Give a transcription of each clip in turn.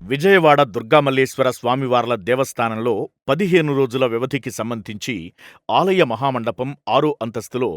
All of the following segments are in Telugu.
విజయవాడ దుర్గామల్లేశ్వర స్వామివార్ల దేవస్థానంలో పదిహేను రోజుల వ్యవధికి సంబంధించి ఆలయ మహామండపం ఆరో అంతస్తులో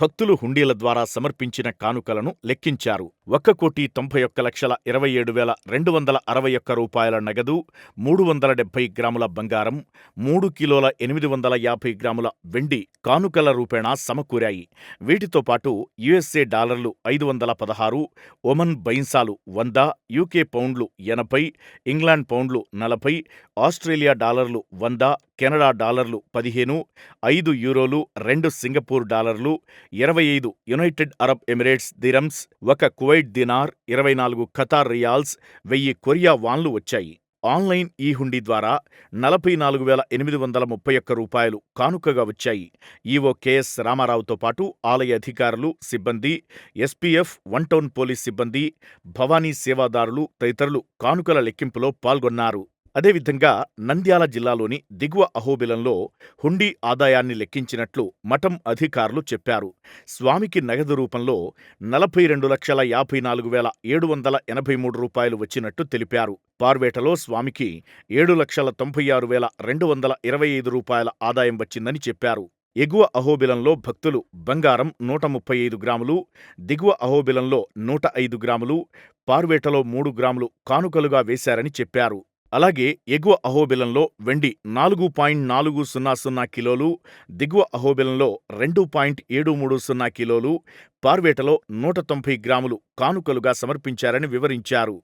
భక్తులు హుండీల ద్వారా సమర్పించిన కానుకలను లెక్కించారు. ఒక్క కోటి తొంభై ఒక్క లక్షల ఇరవై ఏడు వేల రెండు వందల అరవై ఒక్క రూపాయల నగదు మూడు వందల డెబ్బై గ్రాముల బంగారం మూడు కిలోల ఎనిమిది వందల యాభై గ్రాముల వెండి కానుకల రూపేణా సమకూరాయి. వీటితో పాటు యుఎస్ఏ డాలర్లు ఐదు వందల పదహారు ఒమన్ బైన్సాలు వంద యూకే పౌండ్లు ఎనభై ఇంగ్లాండ్ పౌండ్లు నలభై ఆస్ట్రేలియా డాలర్లు వంద కెనడా డాలర్లు పదిహేను ఐదు యూరోలు రెండు సింగపూర్ డాలర్లు ఇరవై ఐదు యునైటెడ్ అరబ్ ఎమిరేట్స్ దిరమ్స్ ఒక కువైట్ దినార్ ఇరవై నాలుగు ఖతార్ రియాల్స్ వెయ్యి కొరియా వాన్లు వచ్చాయి. ఆన్లైన్ ఈ హుండీ ద్వారా నలభై నాలుగు వేల ఎనిమిది వందల ముప్పై ఒక్క రూపాయలు కానుకగా వచ్చాయి. ఈవో కెఎస్ రామారావుతో పాటు ఆలయ అధికారులు సిబ్బంది ఎస్పీఎఫ్ వన్ టౌన్ పోలీస్ సిబ్బంది భవానీ సేవాదారులు తదితరులు కానుకల లెక్కింపులో పాల్గొన్నారు. అదేవిధంగా నంద్యాల జిల్లాలోని దిగువ అహోబిలంలో హుండీ ఆదాయాన్ని లెక్కించినట్లు మఠం అధికారులు చెప్పారు. స్వామికి నగదు రూపంలో నలభై రెండు లక్షల యాభై నాలుగు వేల ఏడు వందల ఎనభై మూడు రూపాయలు వచ్చినట్టు తెలిపారు. పార్వేటలో స్వామికి ఏడు లక్షల తొంభై ఆరు వేల రెండు వందల ఇరవై ఐదు రూపాయల ఆదాయం వచ్చిందని చెప్పారు. ఎగువ అహోబిలంలో భక్తులు బంగారం నూట ముప్పై ఐదు గ్రాములు దిగువ అహోబిలంలో నూట ఐదు గ్రాములు పార్వేటలో మూడు గ్రాములు కానుకలుగా వేశారని చెప్పారు. అలాగే ఎగువ అహోబిలంలో వెండి నాలుగు పాయింట్ నాలుగు సున్నా సున్నా కిలోలు దిగువ అహోబిలంలో రెండు పాయింట్ ఏడు మూడు సున్నా కిలోలు పార్వేటలో నూట తొంభై గ్రాములు కానుకలుగా సమర్పించారని వివరించారు.